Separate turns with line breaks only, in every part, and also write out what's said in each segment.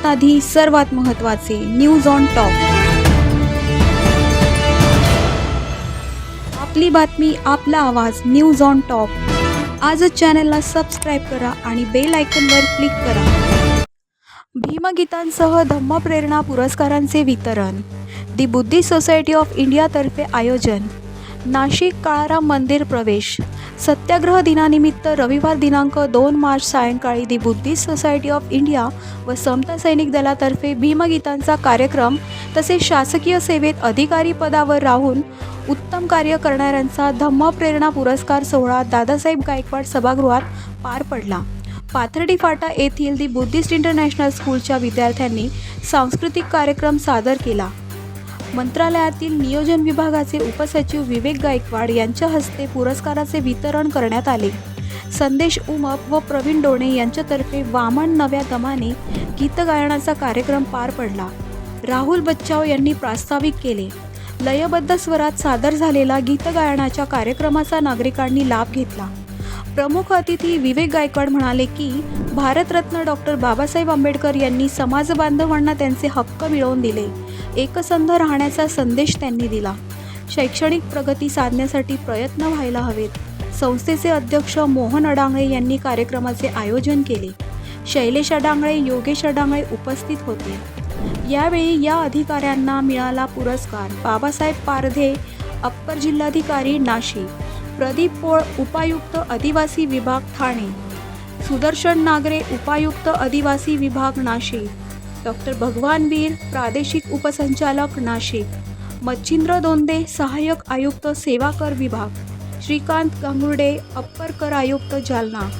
सर्वात आधी सर्वात महत्त्वाचे न्यूज ऑन टॉप आपली बातमी आपला आवाज न्यूज ऑन टॉप आजच चॅनलला सबस्क्राईब करा आणि बेल आयकनवर क्लिक करा. भीमगीतांसह धम्मप्रेरणा पुरस्कारांचे वितरण. दी बुद्धिस्ट सोसायटी ऑफ इंडियातर्फे आयोजन. नाशिक काळाराम मंदिर प्रवेश. सत्याग्रह दिनानिमित्त रविवार दिनांक दोन मार्च सायंकाळी the Buddhist society of India व समता सैनिक दलातर्फे भीमगीतांचा कार्यक्रम तसेच शासकीय सेवेत अधिकारी पदावर राहून उत्तम कार्य करणाऱ्यांचा धम्मप्रेरणा पुरस्कार सोहळा दादासाहेब गायकवाड सभागृहात पार पडला. पाथर्डी फाटा येथील दी बुद्धिस्ट इंटरनॅशनल स्कूलच्या विद्यार्थ्यांनी सांस्कृतिक कार्यक्रम सादर केला. मंत्रालयातील नियोजन विभागाचे उपसचिव विवेक गायकवाड यांच्या हस्ते पुरस्काराचे वितरण करण्यात आले. संदेश उमप व प्रवीण डोणे यांच्यातर्फे वामन नव्या दमाने गीतगायनाचा कार्यक्रम पार पडला. राहुल बच्चाव यांनी प्रास्ताविक केले. लयबद्ध स्वरात सादर झालेला गीतगायनाच्या कार्यक्रमाचा नागरिकांनी लाभ घेतला. प्रमुख अतिथी विवेक गायकवाड म्हणाले की भारतरत्न डॉक्टर बाबासाहेब आंबेडकर यांनी समाज बांधवांना त्यांचे हक्क मिळवून दिले. एकसंध राहण्याचा संदेश त्यांनी दिला. शैक्षणिक प्रगती साधण्यासाठी प्रयत्न व्हायला हवेत. संस्थेचे अध्यक्ष मोहन अडांगळे यांनी कार्यक्रमाचे आयोजन केले. शैलेश अडांगळे योगेश अडांगळे उपस्थित होते. यावेळी या अधिकाऱ्यांना मिळाला पुरस्कार. बाबासाहेब पारधे अप्पर जिल्हाधिकारी नाशिक. प्रदीप पोळ उपायुक्त आदिवासी विभाग ठाणे. सुदर्शन नागरे उपायुक्त आदिवासी विभाग नाशिक. डॉक्टर भगवान वीर प्रादेशिक उपसंचालक नाशिक. मच्छिंद्र दोंदे सहाय्यक आयुक्त सेवा कर विभाग. श्रीकांत गांगुर्डे अप्पर कर आयुक्त जालना.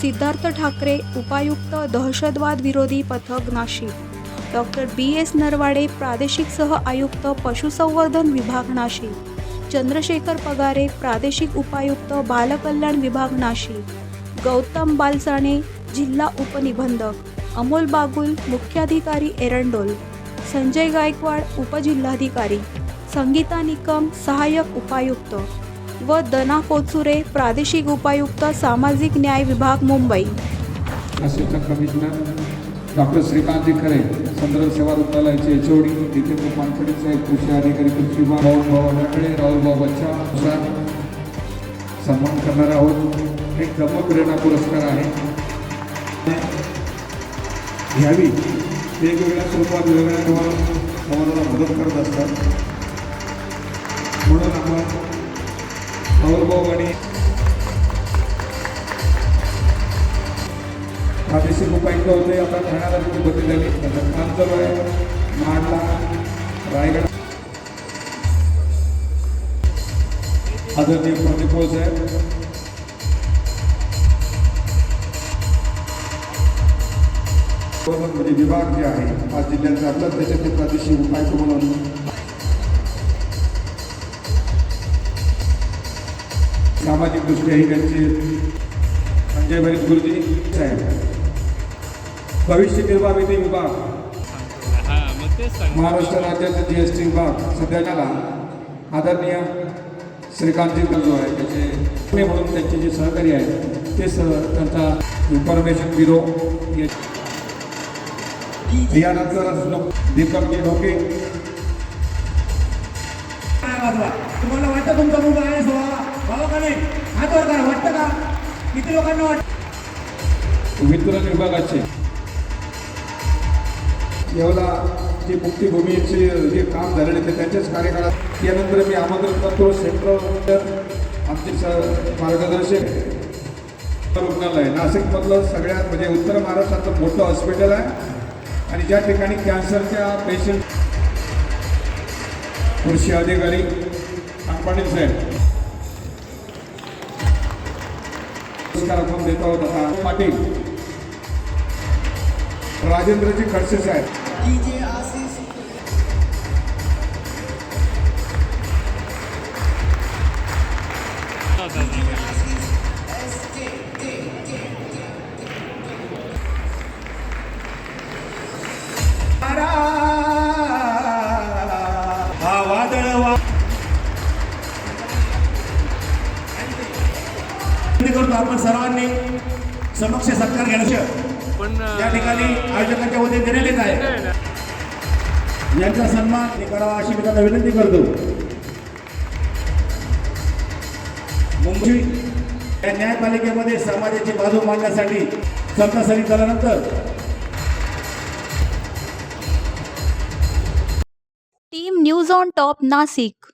सिद्धार्थ ठाकरे उपायुक्त दहशतवाद विरोधी पथक Nashik. Doctor B S Narwade प्रादेशिक सह आयुक्त पशुसंवर्धन विभाग नाशिक. चंद्रशेखर पगारे प्रादेशिक उपायुक्त बालकल्याण विभाग नाशिक. गौतम बालसाणे जिल्हा उपनिबंधक. अमोल बागुल मुख्याधिकारी एरंडोल संजय गायकवाड उपजिल्हाधिकारी संगीता निकम सहाय्यक उपायुक्त व दना कोचुरे प्रादेशिक उपायुक्त सामाजिक न्याय विभाग Mumbai.
Assistant commissioner doctor Shrikant Khare संदर्भ सेवा रुग्णालयाचे एचओडी तिथे पानखडी साहेब कृषी अधिकारी कृषी विभाग भाऊ भाऊ नकडे राहुल भाऊ बच्चा सन्मान करणार आहोत. एक प्रेरणा पुरस्कार आहे. घ्यावी. वेगवेगळ्या स्वरूपात वेगवेगळ्या तुम्हाला समाजाला मदत करत असतात. म्हणून आपण राहुल भाऊ आणि प्रादेशिक उपायुक्त होते. आता ठाण्याला तिथे बदललेले त्याचं काम चालू आहे. माडला रायगड. आदरणीय प्रतिपोळ साहेब म्हणजे विभाग जे आहे पाच जिल्ह्याचे आपलं प्रादेशिक उपायुक्त म्हणून. सामाजिक दृष्ट्याही त्यांचे संजय भरीत गुरुजी साहेब. भविष्य निर्वाह विधी विभाग. महाराष्ट्र राज्याचा जी एस टी विभाग सध्याच्याला आदरणीय श्रीकांतजी जो आहे त्याचे म्हणून त्यांचे जे सहकारी आहेत ते सह त्यांचा इन्फॉर्मेशन ब्युरो यानंतर दीपकजी ढोके
तुम्हाला वाटतं तुमचा मुलगा आहे सोळा बाबा का नाही हात वर करा वाटतं का किती लोकांना वाटत
वितरण विभागाचे येवला जे मुक्तीभूमीचे जे काम झालेले ते त्यांच्याच कार्यकाळात यानंतर मी आमंत्रण करतो सेंट्रल आमचे स मार्गदर्शक रुग्णालय नाशिकमधलं सगळ्यात म्हणजे उत्तर महाराष्ट्रातलं मोठं हॉस्पिटल आहे आणि ज्या ठिकाणी कॅन्सरच्या पेशंट कृषी अधिकारी पाटील साहेब. पुरस्कार आपण देत आहोत आता पाटील. राजेंद्रजी खडसे साहेब.
करतो आपण सर्वांनी समक्ष सत्कार घ्यायला
पण
त्या ठिकाणी आयोजकांच्या वतीने देण्यात येत आहे यांचा सन्मान करावा अशी मी त्यांना विनंती करतो. मुंबई या न्यायपालिकेमध्ये समाजाची बाजू मांडण्यासाठी संतासरी झाल्यानंतर
team news on top Nashik.